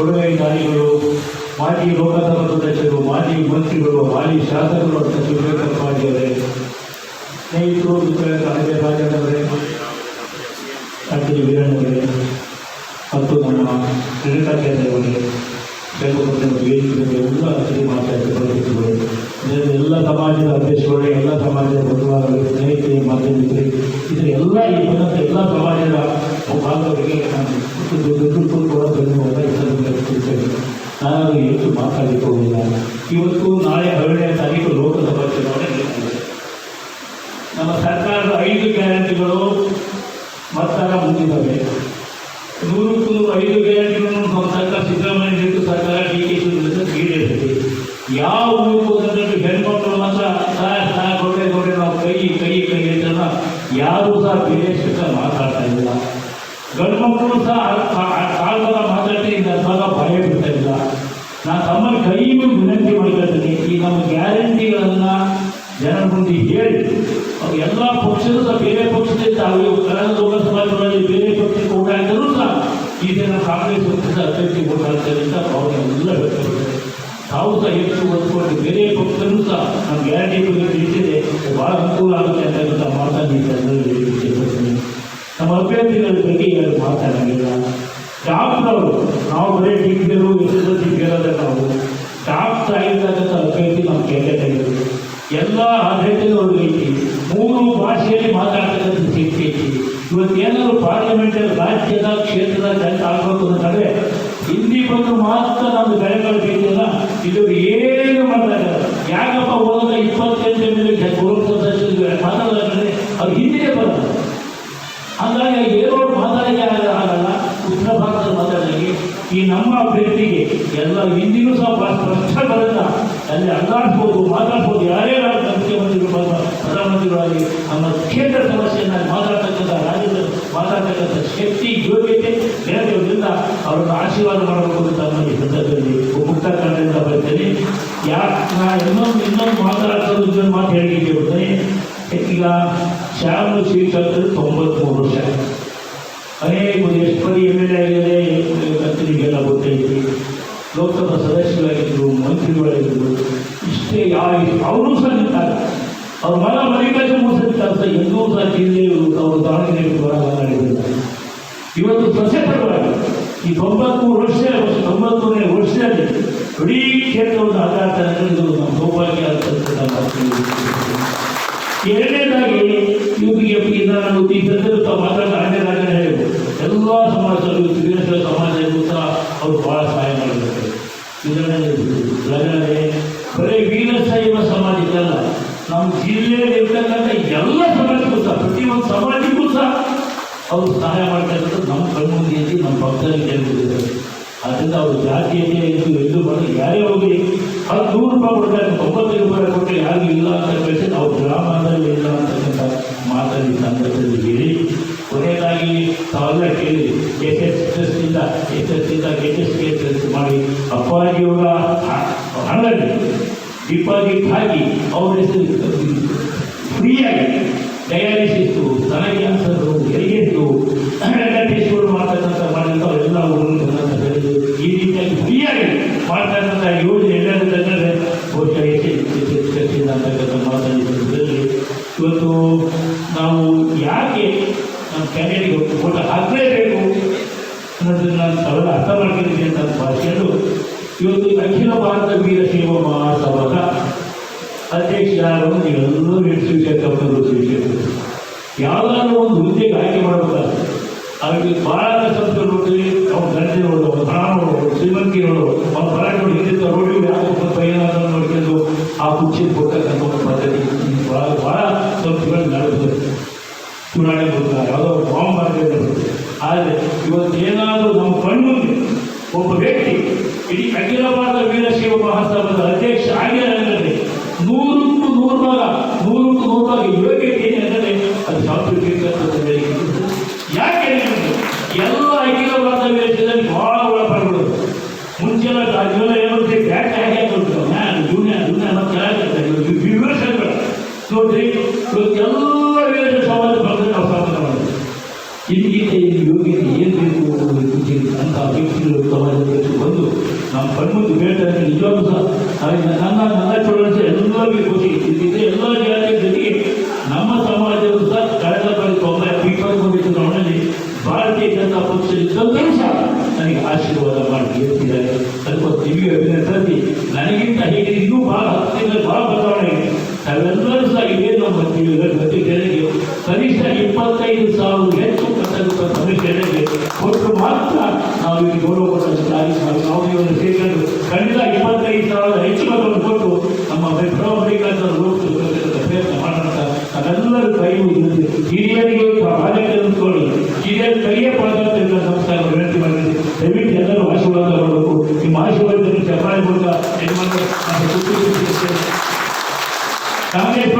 ಕೊಡುಗೆದಾರಿಗಳು ಮಾಜಿ ಲೋಕಸಭಾ ಸದಸ್ಯರು ಮಾಜಿ ಮಂತ್ರಿಗಳು, ಮಾಜಿ ಶಾಸಕರು ಅಂತ ಮಾಡಿದ್ದಾರೆ ಸ್ನೇಹಿತರು ರಾಜಣ್ಣವರೇ ಡಾಕ್ಟರ್ ವೀರಣ್ಣವರೇ ಮತ್ತು ನಮ್ಮ ಕ್ರೀಡಾಚಾರ್ಯವರೇ ಎಲ್ಲ ಸಮಾಜದ ಅಧ್ಯಕ್ಷರು ಎಲ್ಲ ಸಮಾಜದ ಬಂಧುಗಳು ಸ್ನೇಹಿತರೆ, ಮಾಧ್ಯಮಿಕರು, ಇದರ ಎಲ್ಲ ಈ ಬಂದಂಥ ನಾನು ಇವತ್ತು ಮಾತಾಡಲಿಕ್ಕೆ ಹೋಗಿಲ್ಲ. ಇವತ್ತು ನಾಳೆ ಹದಿನೇಳನೇ ತಾರೀಕು ಲೋಕಸಭಾ ಚುನಾವಣೆ ನಮ್ಮ ಸರ್ಕಾರದ ಐದು ಗ್ಯಾರಂಟಿಗಳು ಮತ್ತಾರ ಮುಂದಿದ್ದಾವೆ. ನೂರಕ್ಕೂ ನೂರು ಐದು ಗ್ಯಾರಂಟಿಗಳನ್ನು ನಮ್ಮ ಸರ್ಕಾರ, ಸಿದ್ದರಾಮಯ್ಯ ನೇತೃತ್ವ ಸರ್ಕಾರ, ಡಿ ಕೆ ಶಿವಕುಮಾರ್ ಈಡೇರಿಸಿದೆ. ಯಾವ ಊರಿಗೆ ಹೆಣ್ಮಕ್ಳು ಮಾತ್ರ ಸಾರ್ ಸಾರ್ ಕೊಟ್ಟೆ ಕೊಟ್ಟೆ ನಾವು ಕೈ ಕೈ ಕೈ ಅಂತ ಯಾರೂ ಸಹ ಬೇರೆ ಮಾತಾಡ್ತಾ ಇಲ್ಲ. ಗಂಡು ಮಕ್ಕಳು ಸಹ ಕೈ ವಿನಂತಿ ಮಾಡ್ಕೊಳ್ತೀನಿ ಈ ನಮ್ಮ ಗ್ಯಾರಂಟಿಗಳನ್ನ ಜನರ ಮುಂದೆ ಹೇಳಿ ಎಲ್ಲ ಪಕ್ಷದ ಬೇರೆ ಪಕ್ಷದಿಂದ ತಾವು ಕನ್ನಡ ಲೋಕಸಭಾ ಚುನಾವಣೆಯಲ್ಲಿ ಬೇರೆ ಪಕ್ಷಕ್ಕೆ ಓಟ್ ಹಾಕಿದ್ರು ಸಹ ಈ ದಿನ ಕಾಂಗ್ರೆಸ್ ಪಕ್ಷದ ಅಭ್ಯರ್ಥಿ ಓಟ್ ಹಾಕ್ತಾರೆ ಅಂತ ಭಾವನೆ ಎಲ್ಲ ವ್ಯಕ್ತಪಡಿಸಿದ್ದಾರೆ ತಾವು ಸಹ ಹೆಚ್ಚು ಒತ್ಕೊಂಡು ಬೇರೆ ಪಕ್ಷದಲ್ಲೂ ಸಹ ನಮ್ಮ ಗ್ಯಾರಂಟಿ ತಿಳಿಸಿದೆ ಭಾಳ ಅನುಕೂಲ ಆಗುತ್ತೆ ಅಂತ ಅದರಲ್ಲಿ ಇಷ್ಟಪಡ್ತೀನಿ ನಮ್ಮ ಅಭ್ಯರ್ಥಿಗಳ ಬಗ್ಗೆ ಯಾರು ಮಾತಾಡಂಗಿಲ್ಲ ಡಾಕ್ಟರ್ ಅವರು, ನಾವು ಬರೀ ಡಿಗ್ರಿಗಳು ಎಲ್ಲ ಒಂದು ಐತಿ ಮೂರು ಭಾಷೆಯಲ್ಲಿ ಮಾತಾಡ್ತಕ್ಕಂಥ ಶಕ್ತಿ ಐತಿ. ಇವತ್ತೇನಾದ್ರು ಪಾರ್ಲಿಮೆಂಟಲ್ಲಿ ರಾಜ್ಯದ, ಕ್ಷೇತ್ರದ ಆಗ್ಬೇಕು ಅಂತಂದ್ರೆ ಹಿಂದಿ ಬಂದು ಮಾತ್ರ ನಮ್ದು ಬೆಳೆಗಳು ಬೇಕಿಲ್ಲ ಇದು ಏನು ಮಾಡ್ತಾರೆ ಯಾಕಪ್ಪ ಹೋದಾಗ ಇಪ್ಪತ್ತೆಂಟು ಎಂ ಎಲ್ ಗೌರವ ಮಾತಾಡೋದಂದ್ರೆ ಅವ್ರು ಹಿಂದಿಯೇ ಬರ್ತಾರೆ ಹಾಗಾಗಿ ಏನೋ ಮಾತಾಡಕ್ಕೆ ಆಗಲ್ಲ. ಉತ್ತರ ಭಾರತದ ಮಾತಾಡಲಿಕ್ಕೆ. ಈ ನಮ್ಮ ಅಭ್ಯರ್ಥಿಗೆ ಎಲ್ಲ ಹಿಂದಿನೂ ಸಹ ಸ್ಪಷ್ಟ ಬರಲ್ಲ. ಅಲ್ಲಿ ಅಲ್ಲಾಡ್ಬೋದು ಮಾತಾಡ್ಬೋದು, ಯಾರೇ ರಾಜ್ಯ ಮುಖ್ಯಮಂತ್ರಿಗಳು ಬಂದ ಪ್ರಧಾನಮಂತ್ರಿಗಳಾಗಿ ನಮ್ಮ ಕ್ಷೇತ್ರ ಸಮಸ್ಯೆಯನ್ನು ಮಾತಾಡ್ತಕ್ಕಂಥ ರಾಜ್ಯದ ಮಾತಾಡ್ತಕ್ಕಂಥ ಶಕ್ತಿ ಯೋಗ್ಯತೆ ಬೇರೆಯವರಿಂದ ಅವರನ್ನು ಆಶೀರ್ವಾದ ಮಾಡಬೇಕು ಅಂತ ನಮ್ಮ ಈ ಸಂದರ್ಭದಲ್ಲಿ ಮುಕ್ತ ಕಾರಣದಿಂದ ಬರ್ತೇನೆ. ಯಾಕೆ ನಾ ಇನ್ನೊಂದು ಇನ್ನೊಂದು ಮಾತಾಡ್ತಾರೆ ಇನ್ನೊಂದು ಮಾತು ಹೇಳಿಕೆ ಬರ್ತೇನೆ ಈಗ ಶ್ಯಾಮ ಶ್ರೀಕಂತರು ತೊಂಬತ್ಮೂರು ವರ್ಷ. ಅನೇಕ ಎಷ್ಟು ಪರಿ ಎಂ ಎಲ್ ಎ ಆಗಿದೆ ಮಂತ್ರಿಗೆಲ್ಲ ಗೊತ್ತೈತಿ ಲೋಕಸಭಾ ಸದಸ್ಯರಾಗಿದ್ದರು ಮಂತ್ರಿಗಳಾಗಿದ್ದರು ಇಷ್ಟೇ ಯಾವ ಅವರು ಸಹ ನಿಂತಾಗ. ಅವ್ರ ಮನೆ ಮಲ್ಲಿಕಾರ್ಜುನ ಮುಗಿಸಿರ್ತಾರೆ ಸರ್ ಎಲ್ಲೂ ಸಹ ಜಿಲ್ಲೆಯವರು ಅವರು ದಾವಣಗೆರೆ ಮಾತಾಡಿದ್ದಾರೆ. ಇವತ್ತು ಸಸ್ಯ ಪರವಾಗಿ ಈ ತೊಂಬತ್ಮೂರು ವರ್ಷ ತೊಂಬತ್ಮೂರನೇ ವರ್ಷದಲ್ಲಿ ಇಡೀ ಕ್ಷೇತ್ರವನ್ನು ಆಧಾರ ಇದು ನಮ್ಮ ಸೌಭಾಗ್ಯ ಎರಡನೇದಾಗಿ ಇವರಿಗೆ ನಾನು ಈ ಸಂದರ್ಭ ಮಾತಾಡಿದ ರಾಜನ ಹೇಳಿದ್ರು ಎಲ್ಲ ಸಮಾಜದಲ್ಲೂ ವೀರಶೈವ ಸಮಾಜಕ್ಕೂ ಸಹ ಅವರು ಬಹಳ ಸಹಾಯ ಮಾಡಿದ್ದಾರೆ. ಇದನ್ನೇ ಬರೀ ವೀರಶೈವ ಸಮಾಜಕ್ಕಲ್ಲ ನಮ್ಮ ಜಿಲ್ಲೆಯಲ್ಲಿ ಇರ್ತಕ್ಕಂಥ ಎಲ್ಲ ಅವರು ಸಹಾಯ ಮಾಡ್ತಾ ಇರೋದು ನಮ್ಮ ಕಣ್ಮುಂದಿಯಲ್ಲಿ, ನಮ್ಮ ಪಕ್ಕದಲ್ಲಿ ಕೇಳ್ತಿದ್ದಾರೆ ಅದರಿಂದ ಅವರು ಜಾತಿಯತೆ ಎಂದು ಎಲ್ಲೂ ಬರಲಿ ಯಾರೇ ಹೋಗಿ ಹತ್ತು ನೂರು ರೂಪಾಯಿ ಕೊಡ್ತಾರೆ ತೊಂಬತ್ತೈದು ರೂಪಾಯಿ ಕೊಟ್ಟರೆ ಯಾರಿಗೂ ಇಲ್ಲ ಅಂತ ಕಳಿಸಿ ಅವ್ರು ಗ್ರಾಮದಲ್ಲಿ ಇಲ್ಲ ಅಂತಕ್ಕಂಥ ಮಾತಲ್ಲಿ ಸಂದರ್ಭದಲ್ಲಿ ಹೇಳಿ ಕೊನೆಯದಾಗಿ ತಾವೆಲ್ಲ ಕೇಳಿ ಎಸ್ ಎಸ್ ಎಸ್ ಇಂದ ಎಸ್ ಎಸ್ ಇಂದ ಎಸ್ ಎಸ್ ಕೆ ಎಸ್ ಮಾಡಿ ಅಪ್ಪಾಜಿಯವರ ಹಣದಲ್ಲಿ ಡಿಪಾಸಿಟ್ ಹಾಕಿ ಅವ್ರ ಹೆಸರು ಫ್ರೀಯಾಗಿ ತಯಾರಿಸಿತ್ತು ತನಗೆ ಕ್ಯಾನ್ಸರು ಹೆರಿಗೆಟ್ಟು ಟೆಸ್ಟ್ಗಳು ಮಾಡ್ತಕ್ಕಂಥ ಮಾಡಿದಂಥ ಎಲ್ಲ ಊರುಗಳು ಅಂತ ಹೇಳಿದ್ರು ಈ ರೀತಿಯಾಗಿ ಫ್ರೀಯಾಗಿ ಮಾಡ್ತಕ್ಕಂಥ ಯೋಜನೆ ಎಲ್ಲರಿದ್ರೆ ಬಹುಶಃ ಹೆಚ್ಚಿನ ಅಂತಕ್ಕಂಥ ಮಾತಲ್ಲಿ ಸಂದರ್ಭದಲ್ಲಿ ಇವತ್ತು ನಾವು ಯಾಕೆ ನಮ್ಮ ಕ್ಯಾಂಡಿಡೇಟ್ಗೆ ಓಟ ಹಾಕಲೇಬೇಕು ಅನ್ನೋದನ್ನು ನಾನು ತಾವೆಲ್ಲ ಅರ್ಥ ಮಾಡ್ಕೊಂಡಿದ್ದೀನಿ ಅಂತ ಭಾಷೆಯನ್ನು ಇವತ್ತು ಅಖಿಲ ಭಾರತ ವೀರಶೈವ ಮಹಾಸಭಾದ ಅಧ್ಯಕ್ಷ ಯಾರು ನೀವೆಲ್ಲರೂ ಶಿವಶಂಕರಪ್ಪನವರು ಶಿವಶಂಕರ್ ಯಾವುದಾದ್ರೂ ಒಂದು ಹುದ್ದೆಗೆ ಆಯ್ಕೆ ಮಾಡಬೇಕಾದ್ರೆ ಅವ್ರಿಗೆ ಭಾಳ ಸಂಸ್ಥೆ ನೋಡ್ತೀವಿ ಅವ್ನ ಗಂಟೆ ಪ್ರಾಣ ಹಣ ನೋಡು ಶ್ರೀಮಂತಿ ನೋಡು ಅವ್ನ ಪರಾಟ ಆದರೆ ಇವತ್ತು ಏನಾದರೂ ನಮ್ಮ ಕಣ್ಮುಂದೆ ಒಬ್ಬ ವ್ಯಕ್ತಿ, ಇಡೀ ಅಖಿಲ ಭಾರತ ವೀರಶೈವ ಮಹಾಸಭಾದ ಅಧ್ಯಕ್ಷ ಆಗಿರಲಿಲ್ಲ ನೂರಕ್ಕೂ ನೂರು ಭಾಗ ನೂರಕ್ಕೂ ನೂರು ಭಾಗ ಯೋಗ್ಯತೆ ಏನೆಂದರೆ ಅದು ಸಾಂಸ್ಕೃತಿಕ ಯಾಕೆ? ಎಲ್ಲ ಅಖಿಲ ಭಾರತ ವೀರಶೈವದಲ್ಲಿ ಬಹಳ ಒಳಪಡ್ಬಿಡೋದು. ಮುಂಚೆಲ್ಲ ಅದೆಲ್ಲ ಏನುತ್ತೆ ಬ್ಯಾಟ್ ನಾನು ಜೂನಿಯರ್ ಜೂನಿಯರ್ ಮತ್ತೆ ಚೆನ್ನಾಗಿರ್ತಾರೆ ವಿಮರ್ಶೆಗಳು ನೋಡ್ರಿ, ಇವತ್ತೆಲ್ಲ ವೀರ ಸಮಾಜ ಬಂದರೆ ನಾವು ಸ್ವಾಗತ ಮಾಡಿದ್ವಿ. ಇದು ಯೋಗ್ಯತೆ ಏನು ಬೇಕು ಅನ್ನೋದು. ಅಂತ ವ್ಯಕ್ತಿಗಳು ಸಮಾಜದಲ್ಲಿ ಬಂದು ನಮ್ಮ ಕಣ್ಮುಂದೆ ಹೇಳ್ತಾರೆ ನಿಜವಾಗ್ಲೂ ಸಹ. ಹಾಗೆ ನನ್ನ ನನ್ನ ಚಳವಳಿಕೆ ಎಲ್ಲರಿಗೂ ಖುಷಿ. ಇದೆ ಎಲ್ಲ ಜಾತಿಯ ಜೊತೆಗೆ ನಮ್ಮ ಸಮಾಜವು ಸಹ ಕಳೆದ ಬಾರಿ ಪೀಪಲ್ ಇಪ್ಪತ್ತೊಂದು ಚುನಾವಣೆಯಲ್ಲಿ ಭಾರತೀಯ ಜನತಾ ಪಕ್ಷದಿಂದಲೂ ಸಹ ನನಗೆ ಆಶೀರ್ವಾದ ಮಾಡಿ ಹೇಳ್ತಿದ್ದಾರೆ. ಸ್ವಲ್ಪ ನಿಮಗೆ ಅಭಿನಂದಿಸಿ ನನಗಿಂತ ಹೀಗೆ ಇನ್ನೂ ಭಾಳ ಹತ್ತಿರದಲ್ಲಿ ಬಹಳ ಬದಲಾವಣೆ ತಾವೆಲ್ಲರೂ ಸಹ ಇದೇ ನಮ್ಮ ಜನರಿಗೆ ಕನಿಷ್ಠ ಇಪ್ಪತ್ತೈದು ಸಾವಿರ ಹೆಚ್ಚು ಕಟ್ಟಲು ಸಮಿತಿಗಳಿಗೆ ಕೊಟ್ಟು ಮಾತ್ರ ನಾವು ಇಲ್ಲಿ ಗೌರವ ಕೊಟ್ಟಂತಾಗಿ ನಾವು ಇವನ್ನು ಸೇರಿಕೊಂಡು ಖಂಡಿತ ಇಪ್ಪತ್ತೈದು ಸಾವಿರ ಹೆಚ್ಚು ಮತವನ್ನು ಕೊಟ್ಟು ನಮ್ಮ ರೂಪಿಸಬೇಕಂತ ಪ್ರಯತ್ನ ಮಾಡೋಣ. ಅದೆಲ್ಲರೂ ಕೈ ಮುಗಿದು ಹಿರಿಯರಿಗೆ ಬಾಲಕರನ್ನು ತೋಡಿ ಹಿರಿಯರ ಕೈಯೇ ಪಾದಾರ್ಥ ಸಂಸ್ಥೆ ವಿನಂತಿ ಮಾಡಿದೆ ದಯವಿಟ್ಟು ಎಲ್ಲರೂ ಆಶೀರ್ವಾದ ಮಾಡಬೇಕು ನಿಮ್ಮ ಆಶೀರ್ವಾದದಲ್ಲಿ ಚಪ್ಪಾಳೆ ಮೂಲಕ ಕಾಂಗ್ರೆಸ್